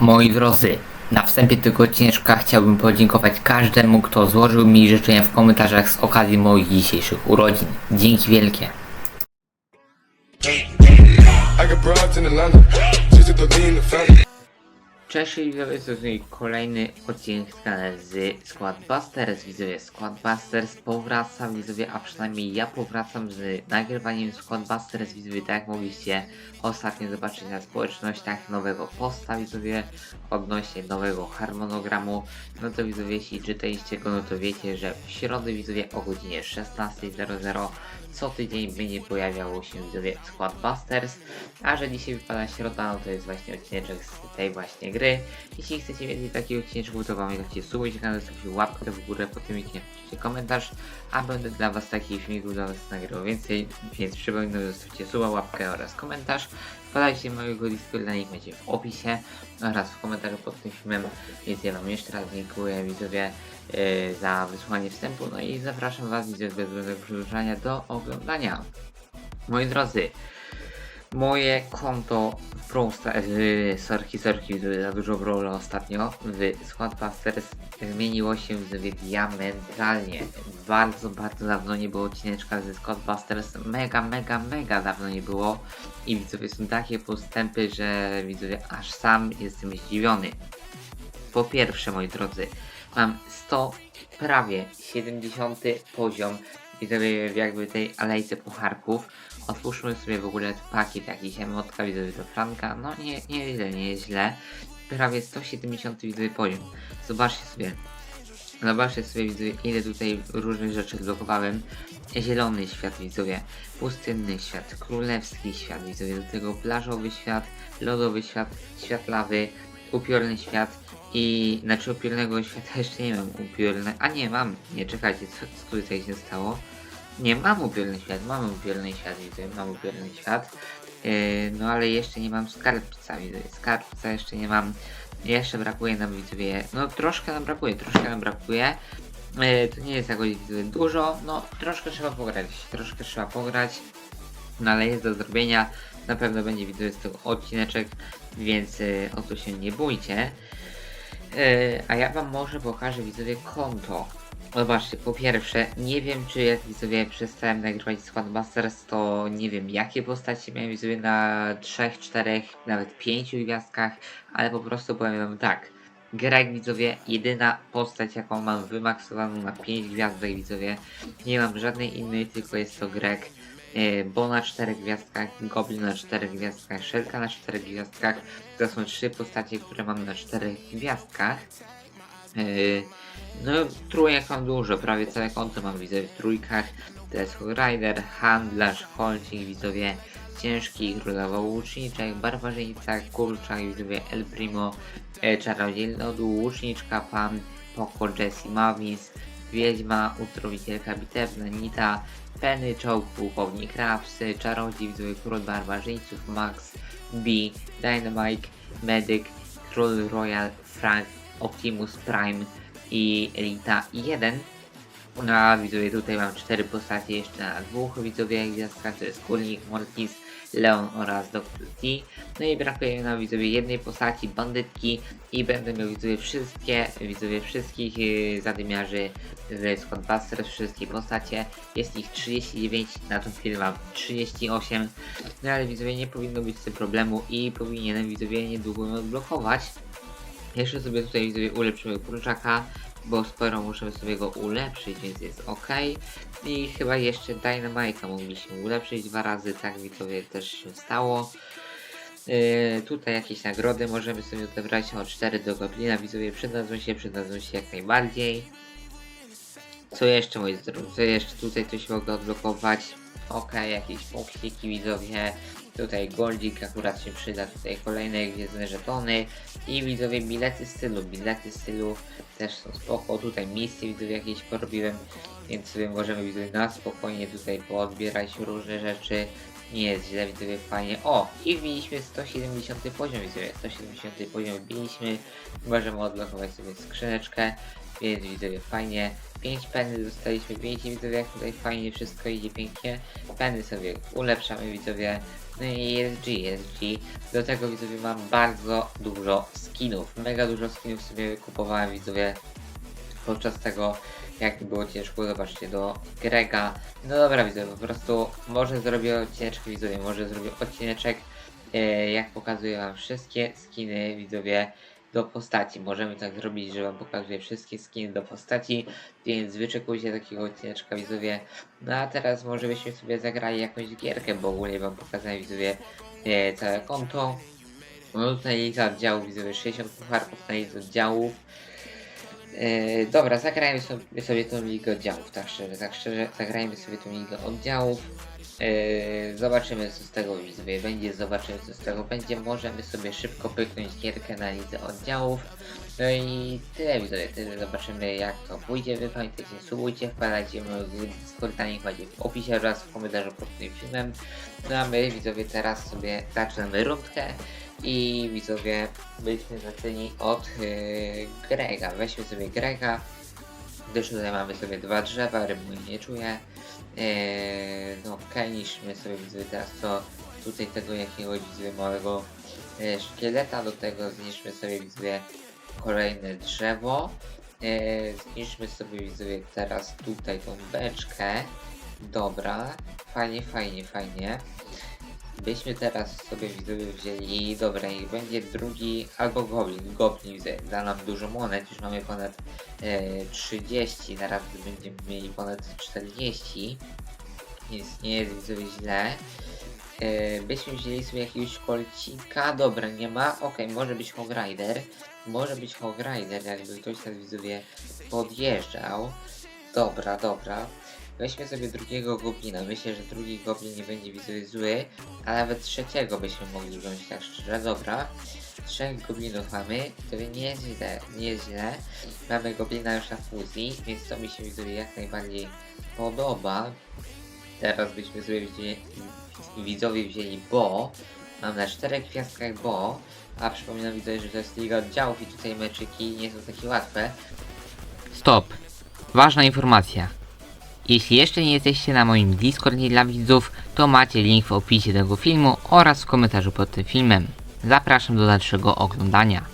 Moi drodzy, na wstępie tego odcineczka chciałbym podziękować każdemu, kto złożył mi życzenia w komentarzach z okazji moich dzisiejszych urodzin. Dzięki wielkie. I got in just to in the family. Cześć widzowie, jest mój kolejny odcinek z kanału z Squad Busters. Widzowie, Squad Busters powraca, widzowie, a przynajmniej ja powracam z nagrywaniem Squad Busters. Widzowie, tak jak mogliście ostatnio zobaczyć na społecznościach nowego posta, widzowie, odnośnie nowego harmonogramu. No to widzowie, jeśli czytaliście go, no to wiecie, że w środę, widzowie, o godzinie 16.00 co tydzień będzie pojawiało się Squad Busters, a że dzisiaj wypada środa, no to jest właśnie odcineczek z tej właśnie gry. Jeśli chcecie więcej takich odcineczków, to pamiętajcie subujcie kanał, zostawcie łapkę w górę, potem napiszcie komentarz, a będę dla was takich filmików dla was nagrywał więcej, więc przypominam, zostawcie suba, łapkę oraz komentarz. Wpadajcie mojego Discorda, link macie w opisie oraz w komentarzu pod tym filmem, więc ja wam jeszcze raz dziękuję widzowie za wysłuchanie wstępu, no i zapraszam was bez żadnego przedłużania do oglądania. Moi drodzy, moje konto w Stars, w sorki, sorki, za dużo Brawla ostatnio, w Squadbusters zmieniło się widzowie diametralnie. Bardzo, bardzo dawno nie było odcineczka ze Squadbusters, mega, mega, mega dawno nie było i widzowie są takie postępy, że widzowie aż sam jestem zdziwiony. Po pierwsze, moi drodzy, mam 100, prawie 70 poziom widzowie w jakby tej alejce pucharków. Otwórzmy sobie w ogóle pakiet jakiś emotka widzowie do Franka. No nie, nie źle, nie jest źle. Prawie 170 widzowie poziom. Zobaczcie sobie. Zobaczcie sobie widzowie ile tutaj różnych rzeczy blokowałem. Zielony świat widzowie, pustynny świat, królewski świat widzowie, do tego plażowy świat, lodowy świat, świat lawy, upiorny świat i znaczy upiornego świata jeszcze nie mam upiorne. A nie mam, nie czekajcie, co, co tutaj się stało? Nie mam upiorny świat, mam upiorny świat, widzę, mam upiorny świat. Yy, no ale jeszcze nie mam skarbca, widzę, skarbca jeszcze nie mam. Jeszcze brakuje nam widzowie, no troszkę nam brakuje, troszkę nam brakuje. Yy, to nie jest jakoś widzowie dużo, no troszkę trzeba pograć, troszkę trzeba pograć. No ale jest do zrobienia, na pewno będzie widzowie z tego odcineczek, więc yy, o to się nie bójcie. Yy, a ja wam może pokażę widzowie konto. Zobaczcie, po pierwsze, nie wiem czy jak widzowie przestałem nagrywać Squadbusters, to nie wiem jakie postacie miałem widzowie na 3, 4, nawet 5 gwiazdkach, ale po prostu powiem wam tak. Greg widzowie, jedyna postać jaką mam wymaksowaną na 5 gwiazdek widzowie. Nie mam żadnej innej, tylko jest to Greg. Yy, Bo na 4 gwiazdkach, Goblin na 4 gwiazdkach, Szelka na 4 gwiazdkach. To są trzy postacie, które mam na 4 gwiazdkach. Yy, no, trójek mam dużo, prawie całe konto mam widzowie w trójkach. To jest Rider, Handlarz, Holcik, widzowie, Ciężki, Królowa Łuczniczek, Barbarzyńca, Kurczak, widzowie, El Primo, e, Czarodziej Lodu, Łuczniczka, Pan, Poko, Jessie Mawins, Wiedźma, Uzdrowicielka Bitewna, Nita, Penny, Czołg, Pułkownik Rapsy, Czarodziej, widzowie, Król Barbarzyńców, Max, B, Dynamite, Medic, Król Royal, Frank, Optimus Prime, i Elita 1. No a widzowie tutaj mam cztery postacie jeszcze na dwóch widzowie gwiazdkach, to jest Kulnik, Mortis, Leon oraz Dr. T. No i brakuje mi na widzowie jednej postaci, bandytki i będę miał widzowie wszystkie, widzowie wszystkich yy, zadymiarzy z Squadbusters, wszystkie postacie. Jest ich 39, na tą chwilę mam 38, no ale widzowie nie powinno być z tym problemu i powinienem widzowie niedługo ją odblokować. Jeszcze sobie tutaj widzowie ulepszymy kurczaka, bo sporo możemy sobie go ulepszyć, więc jest ok. I chyba jeszcze Dynamite'a mogliśmy ulepszyć dwa razy, tak widzowie też się stało. Yy, tutaj jakieś nagrody możemy sobie odebrać o 4 do Goblina, widzowie przydadzą się, przydadzą się jak najbardziej. Co jeszcze moi drodzy, co jeszcze tutaj coś mogę odblokować? Ok, jakieś punktiki widzowie. Tutaj Goldzik akurat się przyda, tutaj kolejne gwiezdne żetony. I widzowie bilety stylu, bilety stylu też są spoko, tutaj misje widzowie jakieś porobiłem, więc sobie możemy widzowie na spokojnie tutaj poodbierać różne rzeczy, nie jest źle widzowie fajnie, o i wbiliśmy 170 poziom widzowie, 170 poziom wbiliśmy, możemy odblokować sobie skrzyneczkę, więc widzowie fajnie, 5 penny dostaliśmy, widzicie widzowie jak tutaj fajnie wszystko idzie pięknie, penny sobie ulepszamy widzowie, No i jest G, jest G. Do tego widzowie mam bardzo dużo skinów. Mega dużo skinów sobie kupowałem widzowie podczas tego jak było ciężko, zobaczcie, do Grega. No dobra widzowie, po prostu może zrobię odcineczek widzowie, może zrobię odcineczek e, jak pokazuję wam wszystkie skiny widzowie do postaci. Możemy tak zrobić, że wam pokazuję wszystkie skiny do postaci, więc wyczekujcie takiego odcineczka widzowie. No a teraz może byśmy sobie zagrali jakąś gierkę, bo ogólnie wam pokazałem widzowie e, całe konto. No tutaj lista oddziałów widzowie, 60 pucharków na listę oddziałów. E, dobra, zagrajmy sobie, sobie tą ligę oddziałów, tak szczerze, tak szczerze, zagrajmy sobie tą ligę oddziałów. E, zobaczymy co z tego widzowie będzie, zobaczymy co z tego będzie. Możemy sobie szybko pyknąć gierkę na lidze oddziałów. No i tyle widzowie, tyle zobaczymy jak to pójdzie. Wy pamiętajcie, subujcie, wpadajcie mojego Discorda, link macie w opisie oraz w komentarzu pod tym filmem. No a my widzowie teraz sobie zaczynamy rundkę. I widzowie, byśmy zaczęli od yy, Grega. Weźmy sobie Grega, gdyż tutaj mamy sobie dwa drzewa, ryb mój nie czuje. Yy, no niszczymy sobie widzowie teraz to tutaj tego jakiegoś widzowie małego yy, szkieleta, do tego zniszczmy sobie widzowie kolejne drzewo. Yy, zniszczmy sobie widzowie teraz tutaj tą beczkę. Dobra, fajnie, fajnie, fajnie byśmy teraz sobie widzowie wzięli, dobra, i będzie drugi albo goblin, goblin da nam dużo monet, już mamy ponad e, 30, teraz będziemy mieli ponad 40, więc nie jest widzowie źle. E, byśmy wzięli sobie jakiegoś kolcika, dobra, nie ma, okej, może być Hog Rider, może być Hog Rider, jakby ktoś nas widzowie podjeżdżał, dobra, dobra. Weźmy sobie drugiego goblina. Myślę, że drugi goblin nie będzie widzowie zły, a nawet trzeciego byśmy mogli wziąć tak szczerze. Dobra. Trzech goblinów mamy, to nie jest źle, nie jest źle. Mamy goblina już na fuzji, więc to mi się widzowie jak najbardziej podoba. Teraz byśmy sobie wzięli, widzowie wzięli Bo. Mam na czterech gwiazdkach Bo. A przypominam widzowie, że to jest liga oddziałów i tutaj meczyki nie są takie łatwe. Stop. Ważna informacja. Jeśli jeszcze nie jesteście na moim Discordzie dla widzów, to macie link w opisie tego filmu oraz w komentarzu pod tym filmem. Zapraszam do dalszego oglądania.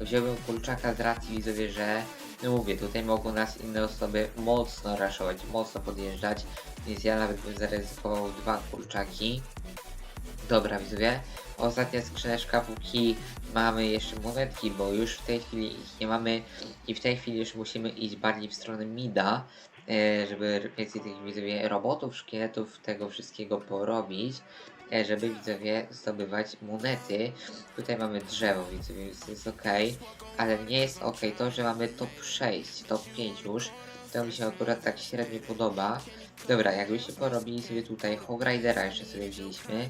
wziąłbym kurczaka z racji widzowie, że no mówię, tutaj mogą nas inne osoby mocno raszować, mocno podjeżdżać, więc ja nawet bym zaryzykował dwa kurczaki. Dobra widzowie, ostatnia skrzyneczka, póki mamy jeszcze monetki, bo już w tej chwili ich nie mamy i w tej chwili już musimy iść bardziej w stronę mida, żeby więcej tych widzowie robotów, szkieletów, tego wszystkiego porobić, e, żeby widzowie zdobywać monety. Tutaj mamy drzewo, widzowie, więc jest ok, ale nie jest ok to, że mamy top 6, top 5 już. To mi się akurat tak średnio podoba. Dobra, jakbyśmy porobili sobie tutaj Hog Ridera jeszcze sobie wzięliśmy.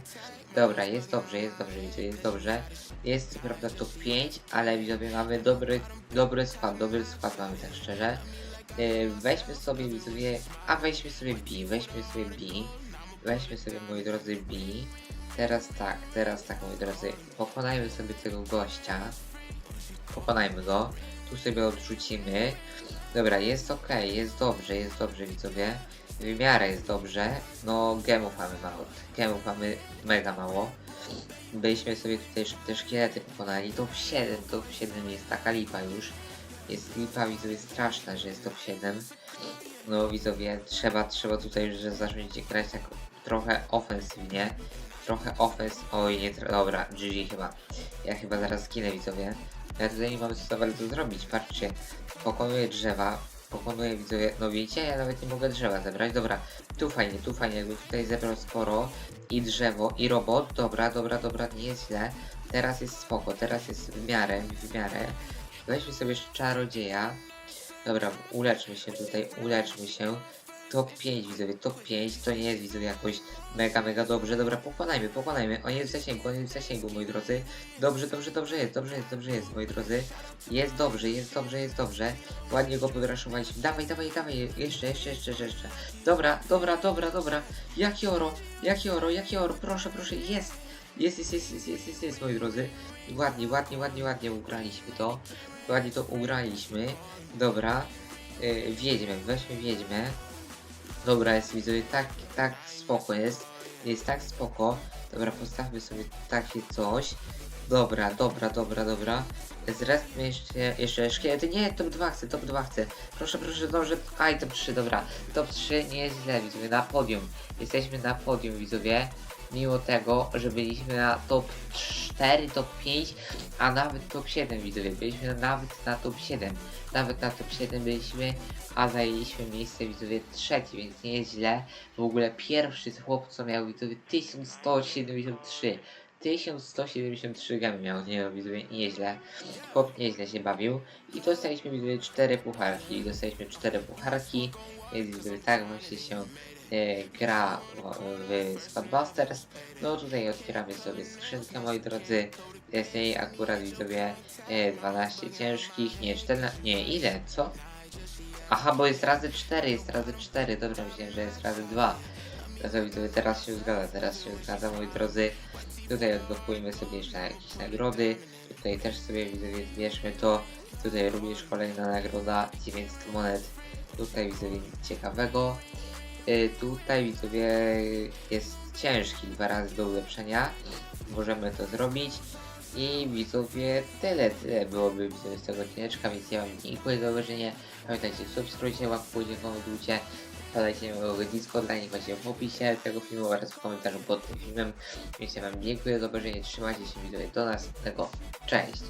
Dobra, jest dobrze, jest dobrze, widzę, jest dobrze. Jest co prawda top 5, ale widzowie mamy dobry, dobry skład, dobry skład mamy tak szczerze. Yy, weźmy sobie widzowie, a weźmy sobie B, weźmy sobie B. Weźmy sobie moi drodzy B. Teraz tak, teraz tak moi drodzy, pokonajmy sobie tego gościa. Pokonajmy go. Tu sobie odrzucimy. Dobra, jest ok, jest dobrze, jest dobrze widzowie. W miarę jest dobrze. No gemów mamy mało. Gemów mamy mega mało. Byliśmy sobie tutaj te szkielety pokonali. Top 7, top 7 jest taka lipa już. Jest lipa widzowie straszna, że jest top 7. No widzowie, trzeba, trzeba tutaj już zacząć grać tak trochę ofensywnie. Trochę ofens... Oj, nie... Dobra, GG chyba. Ja chyba zaraz zginę widzowie. Ja tutaj nie mam co za bardzo zrobić, patrzcie. Pokonuję drzewa, pokonuję widzowie, no widzicie, ja nawet nie mogę drzewa zebrać, dobra. Tu fajnie, tu fajnie, jakby tutaj zebrał sporo. I drzewo, i robot, dobra, dobra, dobra, nie jest źle. Teraz jest spoko, teraz jest w miarę, w miarę. Weźmy sobie czarodzieja. Dobra, uleczmy się tutaj, uleczmy się. Top 5 widzowie, top 5 to nie jest widzowie jakoś mega, mega dobrze. Dobra, pokonajmy, pokonajmy. On jest w zasięgu, on jest w zasięgu, moi drodzy. Dobrze, dobrze, dobrze jest, dobrze jest, dobrze jest, moi drodzy. Jest dobrze, jest dobrze, jest dobrze. Ładnie go podraszowaliśmy. Dawaj, dawaj, dawaj, jeszcze, jeszcze, jeszcze, jeszcze. Dobra, dobra, dobra, dobra. Jaki oro, jaki oro, jaki oro, proszę, proszę, jest. Jest, jest, jest, jest, jest, jest, jest, moi drodzy. Ładnie, ładnie, ładnie, ładnie ugraliśmy to. Ładnie to ugraliśmy. Dobra. Yy, wiedźmę, weźmy wiedźmę. Dobra, jest widzowie, tak, tak spoko jest. Jest tak spoko. Dobra, postawmy sobie takie coś. Dobra, dobra, dobra, dobra. Zresztą jeszcze, jeszcze szkielety. Nie, top 2 chcę, top 2 chcę. Proszę, proszę, dobrze. Aj, top 3, dobra. Top 3 nie jest źle, widzowie, na podium. Jesteśmy na podium, widzowie. Mimo tego, że byliśmy na top 4, top 5, a nawet top 7, widzowie. Byliśmy nawet na top 7. Nawet na top 7 byliśmy, a zajęliśmy miejsce, widzowie, trzeci, więc nie jest źle. W ogóle pierwszy z chłopców miał, widzowie, 1173. 1173 gamy miał, nie widzowie, nieźle. Chłop nieźle się bawił. I dostaliśmy, widzowie, 4 pucharki. Dostaliśmy 4 pucharki, więc widzowie, tak właśnie się gra w, Squadbusters. No tutaj otwieramy sobie skrzynkę, moi drodzy. Z niej akurat, widzowie, e, 12 ciężkich, nie, 14, nie, ile, co? Aha, bo jest razy 4, jest razy 4, dobra, myślałem, że jest razy 2. No to widzowie, teraz się zgadza, teraz się zgadza, moi drodzy. Tutaj odblokujemy sobie jeszcze jakieś nagrody. Tutaj też sobie widzowie zbierzmy to. Tutaj również kolejna nagroda 900 monet. Tutaj widzowie nic ciekawego. Y, tutaj widzowie jest ciężki dwa razy do ulepszenia. Możemy to zrobić. I widzowie tyle, tyle byłoby widzowie z tego odcineczka, więc ja wam dziękuję za obejrzenie. Pamiętajcie, subskrybujcie, łapkujcie, komentujcie. Wpadajcie na mojego Discorda, link macie w opisie tego filmu oraz w komentarzu pod tym filmem. Więc ja wam dziękuję za obejrzenie, trzymajcie się widzowie, do następnego, cześć!